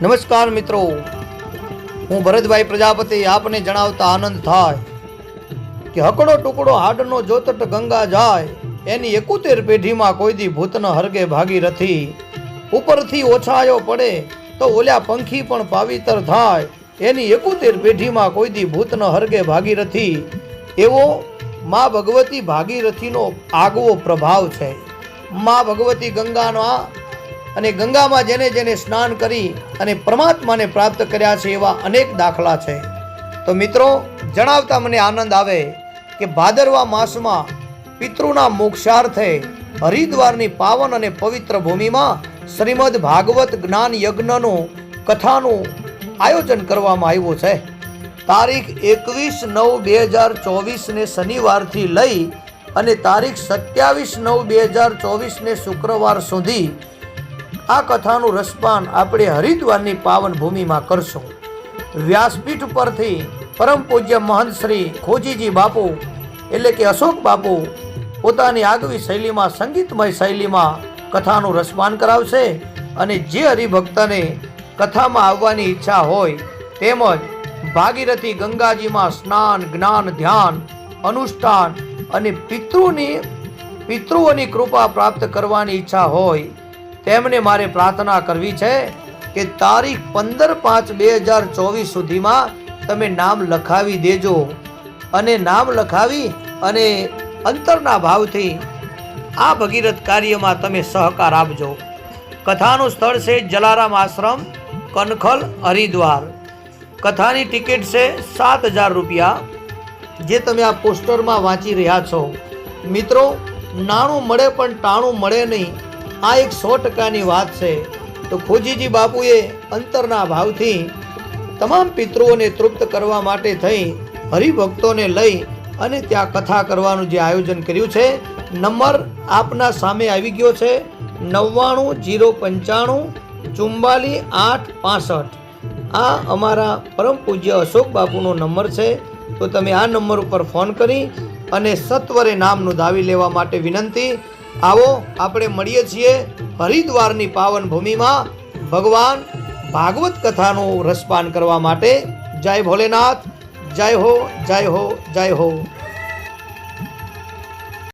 નમસ્કાર મિત્રો. હું ભરતભાઈ પ્રજાપતિ, આપને જણાવતા આનંદ થાય કે હકડો ટુકડો હાડનો જોતટ ગંગા જાય, એની એકોતેર પેઢીમાં કોઈ દી ભૂતન હરગે ભાગીરથી ઉપરથી ઓછાયો પડે તો ઓલ્યા પંખી પણ પાવિતર થાય, એની એકોતેર પેઢીમાં કોઈ દી ભૂતન હરગે ભાગીરથી એવો મા ભગવતી ભાગીરથીનો આગવો પ્રભાવ છે. મા ભગવતી ગંગાનો અને ગંગામાં જેને જેને સ્નાન કરી અને પરમાત્માને પ્રાપ્ત કર્યા છે એવા અનેક દાખલા છે. તો મિત્રો, જણાવતા મને આનંદ આવે કે ભાદરવા માસમાં પિતૃના મોક્ષાર્થે હરિદ્વારની પાવન અને પવિત્ર ભૂમિમાં શ્રીમદ ભાગવત જ્ઞાન યજ્ઞનું કથાનું આયોજન કરવામાં આવ્યું છે. તારીખ એકવીસ નવ બે હજાર ચોવીસને શનિવારથી લઈ અને તારીખ સત્યાવીસ નવ બે હજાર ચોવીસને શુક્રવાર સુધી આ કથાનું રસપાન આપણે હરિદ્વારની પાવન ભૂમિમાં કરશું. વ્યાસપીઠ પરથી પરમ પૂજ્ય મહંત શ્રી ખોજીજી બાપુ, એટલે કે અશોક બાપુ, પોતાની આગવી શૈલીમાં, સંગીતમય શૈલીમાં કથાનું રસપાન કરાવશે અને જે હરિભક્તને કથામાં આવવાની ઈચ્છા હોય તેમજ ભાગીરથી ગંગાજીમાં સ્નાન, જ્ઞાન, ધ્યાન, અનુષ્ઠાન અને પિતૃની, પિતૃઓની કૃપા પ્રાપ્ત કરવાની ઈચ્છા હોય તેમને મારે પ્રાર્થના કરવી છે કે તારીખ પંદર પાંચ બે હજાર ચોવીસ સુધીમાં તમે નામ લખાવી દેજો અને નામ લખાવી અને અંતરના ભાવથી આ ભગીરથ કાર્યમાં તમે સહકાર આપજો. કથાનું સ્થળ છે જલારામ આશ્રમ, કનખલ, હરિદ્વાર. કથાની ટિકિટ છે સાત હજાર રૂપિયા. જે તમે આ પોસ્ટરમાં વાંચી રહ્યા છો. મિત્રો, નાણું મળે પણ ટાણું મળે નહીં. આ એક સો ટકાની વાત છે. તો ખોજીજી બાપુએ અંતરના ભાવથી તમામ પિતૃઓને તૃપ્ત કરવા માટે થઈ હરિભક્તોને લઈ અને ત્યાં કથા કરવાનું જે આયોજન કર્યું છે, નંબર આપના સામે આવી ગયો છે, નવ્વાણું જીરો પંચાણું ચુમ્બાલી આઠ પાસઠ. આ અમારા પરમ પૂજ્ય અશોક બાપુનો નંબર છે. તો તમે આ નંબર ઉપર ફોન કરી અને સત્વરે નામનું દાવી લેવા માટે વિનંતી આવો આપણે મળીએ છીએ હરિદ્વારની પાવન ભૂમિમાં ભગવાન ભાગવત કથાનું રસપાન કરવા માટે. જય ભોલેનાથ. જય હો જય હો જય હો.